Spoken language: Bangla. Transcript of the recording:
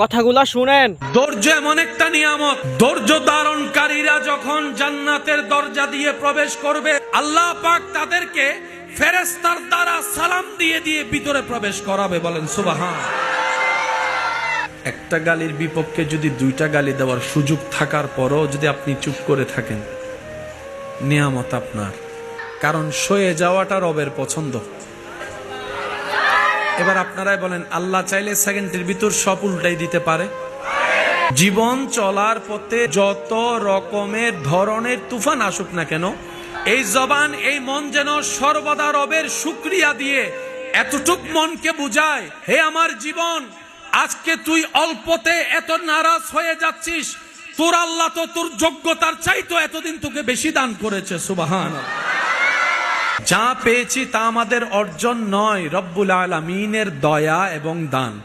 কথাগুলা শুনেন। ধৈর্য এমন একটা নিয়ামত। ধৈর্য ধারণকারীরা যখন জান্নাতের দরজা দিয়ে প্রবেশ করবে, আল্লাহ পাক তাদেরকে ফেরেস্তার দ্বারা সালাম দিয়ে দিয়ে ভিতরে প্রবেশ করাবে বলেন, সুবাহান। একটা গালির বিপক্ষে যদি দুইটা গালি দেওয়ার সুযোগ থাকার পরও যদি আপনি চুপ করে থাকেন, নিয়ামত আপনার। কারণ সয়ে যাওয়াটা রবের পছন্দ। এবার আপনারাই বলেন, আল্লাহ চাইলে সেকেন্ডের ভিতর সব উল্টাই দিতে পারে। জীবন চলার পথে যত রকমের ধরনের তুফান আসুক না কেন, এই জবান, এই মন যেন সর্বদা রবের শুক্রিয়া দিয়ে এতটুক মনকে বুঝায়, হে আমার জীবন, আজকে তুই অল্পতে এত নারাজ হয়ে যাচ্ছিস। তোর আল্লাহ তো তোর যোগ্যতার চাইতো এতদিন তোকে বেশি দান করেছে সুবাহান যা পেয়েছি তা আমাদের অর্জন নয় রব্বুল আলমিনের দয়া এবং দান।